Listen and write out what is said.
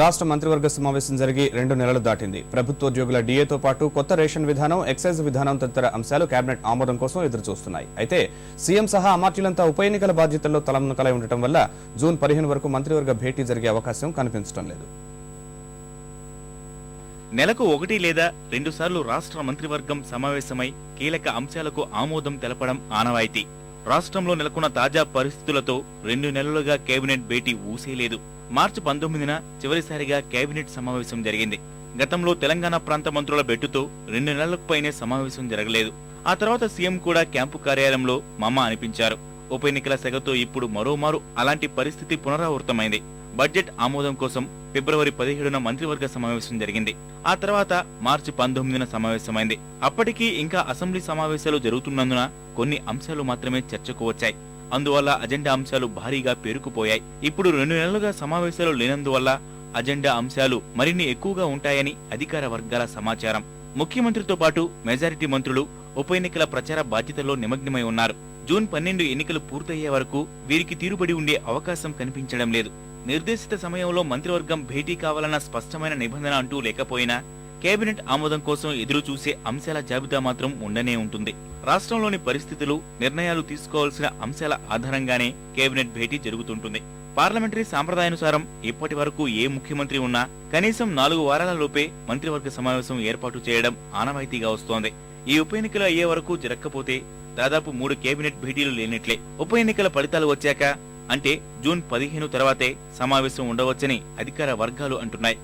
రాష్ట్ర మంత్రివర్గ సమావేశం జరిగి రెండు నెలలు దాటింది. ప్రభుత్వోద్యోగుల డిఏతో పాటు కొత్త రేషన్ విధానం ఎక్సైజ్ విధానం తదితర అంశాలు కేబినెట్ ఆమోదం కోసం ఎదురుచూస్తున్నాయి. అయితే సీఎం సహా అమాత్యులంతా ఉప ఎన్నికల బాధ్యతల్లో తలమునకలై ఉండటం వల్ల జూన్ పదిహేను వరకు మంత్రివర్గ భేటీ జరిగే అవకాశం కనిపించడం లేదు. నెలకు ఒకటి లేదా రెండు సార్లు రాష్ట్ర మంత్రివర్గం సమావేశమై కీలక అంశాలకు ఆమోదం తెలపడం ఆనవాయితీ. రాష్ట్రంలో నెలకొన్న తాజా పరిస్థితులతో రెండు నెలలుగా కేబినెట్ భేటీ ఊసేలేదు. మార్చి పంతొమ్మిదిన చివరిసారిగా కేబినెట్ సమావేశం జరిగింది. గతంలో తెలంగాణ ప్రాంత మంత్రుల బెట్టుతో రెండు నెలలకు పైనే సమావేశం జరగలేదు. ఆ తర్వాత సీఎం కూడా క్యాంపు కార్యాలయంలో మమ్మ అనిపించారు. ఉప ఎన్నికల సెగతో ఇప్పుడు మరోమారు అలాంటి పరిస్థితి పునరావృతమైంది. బడ్జెట్ ఆమోదం కోసం ఫిబ్రవరి పదిహేడున మంత్రివర్గ సమావేశం జరిగింది. ఆ తర్వాత మార్చి పంతొమ్మిదిన సమావేశమైంది. అప్పటికీ ఇంకా అసెంబ్లీ సమావేశాలు జరుగుతున్నందున కొన్ని అంశాలు మాత్రమే చర్చకు వచ్చాయి. అందువల్ల అజెండా అంశాలు భారీగా పేరుకుపోయాయి. ఇప్పుడు రెండు నెలలుగా సమావేశాలు లేనందువల్ల అజెండా అంశాలు మరిన్ని ఎక్కువగా ఉంటాయని అధికార వర్గాల సమాచారం. ముఖ్యమంత్రితో పాటు మెజారిటీ మంత్రులు ఉప ఎన్నికల ప్రచార బాధ్యతల్లో నిమగ్నమై ఉన్నారు. జూన్ పన్నెండు ఎన్నికలు పూర్తయ్యే వరకు వీరికి తీరుబడి ఉండే అవకాశం కనిపించడం లేదు. నిర్దేశిత సమయంలో మంత్రివర్గం భేటీ కావాలన్న స్పష్టమైన నిబంధన అంటూ లేకపోయినా కేబినెట్ ఆమోదం కోసం ఎదురు చూసే అంశాల జాబితా మాత్రం ఉండనే ఉంటుంది. రాష్ట్రంలోని పరిస్థితులు నిర్ణయాలు తీసుకోవాల్సిన అంశాల ఆధారంగానే కేబినెట్ భేటీ జరుగుతుంటుంది. పార్లమెంటరీ సాంప్రదాయానుసారం ఇప్పటి వరకు ఏ ముఖ్యమంత్రి ఉన్నా కనీసం నాలుగు వారాల లోపే మంత్రివర్గ సమావేశం ఏర్పాటు చేయడం ఆనవాయితీగా వస్తోంది. ఈ ఉప ఎన్నికలు అయ్యే వరకు జరగకపోతే దాదాపు మూడు కేబినెట్ భేటీలు లేనట్లే. ఉప ఎన్నికల ఫలితాలు వచ్చాక అంటే జూన్ పదిహేను తర్వాతే సమావేశం ఉండవచ్చని అధికార వర్గాలు అంటున్నాయి.